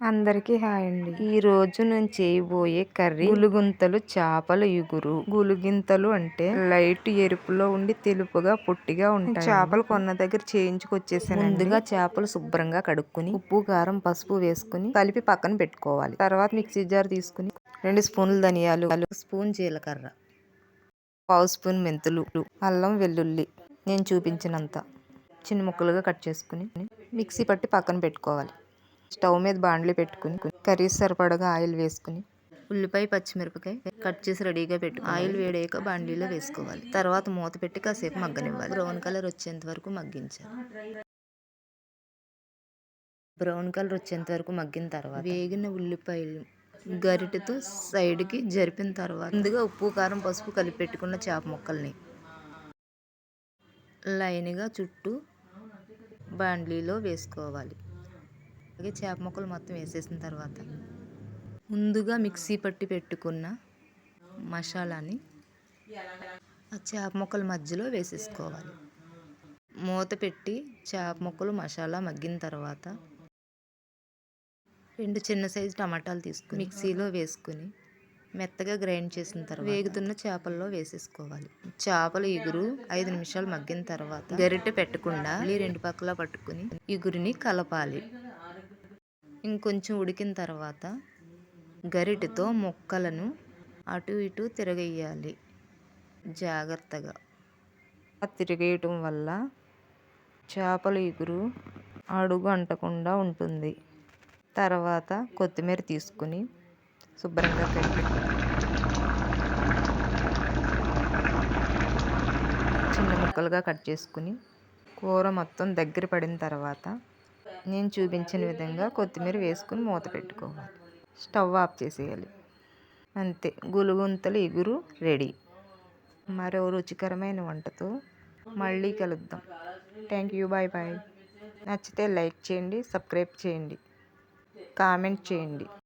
అందరికీ హాయ్ అండి. ఈ రోజు నేను చేయబోయే కర్రీ గులుగుంతలు చేపల ఇగురు గులుగింతలు అంటే లైట్ ఎరుపులో ఉండి తెలుపుగా పొట్టిగా ఉంటాయి చేపలు కొన్న దగ్గర చేయించుకొచ్చేసాను ముందుగా చేపలు శుభ్రంగా కడుక్కుని ఉప్పు కారం పసుపు వేసుకుని కలిపి పక్కన పెట్టుకోవాలి. తర్వాత మిక్సీ జార్ తీసుకుని రెండు స్పూన్లు ధనియాలు స్పూన్ జీలకర్ర పావు స్పూన్ మెంతులు అల్లం వెల్లుల్లి. నేను చూపించినంత. చిన్న ముక్కలుగా కట్ చేసుకుని మిక్సీ పట్టి పక్కన పెట్టుకోవాలి. స్టవ్ మీద బాండ్లీ పెట్టుకుని కర్రీ సరిపడగా ఆయిల్ వేసుకుని ఉల్లిపాయ పచ్చిమిరపకాయ కట్ చేసి రెడీగా పెట్టు ఆయిల్ వేడయ్యాక బాండ్లీలో వేసుకోవాలి. తర్వాత మూత పెట్టి కాసేపు మగ్గనివ్వాలి. బ్రౌన్ కలర్ వచ్చేంత వరకు మగ్గించాలి. బ్రౌన్ కలర్ వచ్చేంత వరకు మగ్గిన తర్వాత వేగిన ఉల్లిపాయలు గరిటెతో సైడ్కి జరిపిన తర్వాత ముందుగా ఉప్పు కారం పసుపు కలిపి పెట్టుకున్న చేప ముక్కల్ని లైన్గా చుట్టూ బాండ్లీలో వేసుకోవాలి. అలాగే చేప ముక్కలు మొత్తం వేసేసిన తర్వాత ముందుగా మిక్సీ పట్టి పెట్టుకున్న మసాలాని ఆ చేప ముక్కల మధ్యలో వేసేసుకోవాలి. మూత పెట్టి చేప ముక్కలు మసాలా మగ్గిన తర్వాత రెండు చిన్న సైజు టమాటాలు తీసుకుని మిక్సీలో వేసుకుని మెత్తగా గ్రైండ్ చేసిన తర్వాత వేగుతున్న చేపల్లో వేసేసుకోవాలి. చేపల ఇగురు ఐదు నిమిషాలు మగ్గిన తర్వాత గరిటె పెట్టకుండా రెండు పక్కల పట్టుకుని ఇగురిని కలపాలి. ఇంకొంచెం ఉడికిన తర్వాత గరిటెతో ముక్కలను అటు ఇటు తిరగేయాలి. జాగ్రత్తగా. తిరిగేయటం వల్ల చేపల ఇగురు అడుగు అంటకుండా ఉంటుంది. తర్వాత కొత్తిమీర తీసుకుని శుభ్రంగా పెట్టి చిన్న ముక్కలుగా కట్ చేసుకుని కూర మొత్తం దగ్గర పడిన తర్వాత నేను చూపించిన విధంగా కొత్తిమీర వేసుకుని మూత పెట్టుకోవాలి. స్టవ్ ఆఫ్ చేసేయాలి. అంతే గులుగుంతలు ఇగురు రెడీ. మరో రుచికరమైన వంటతో మళ్ళీ కలుద్దాం. Thank you bye bye. నచ్చితే లైక్ చేయండి సబ్స్క్రైబ్ చేయండి. కామెంట్ చేయండి.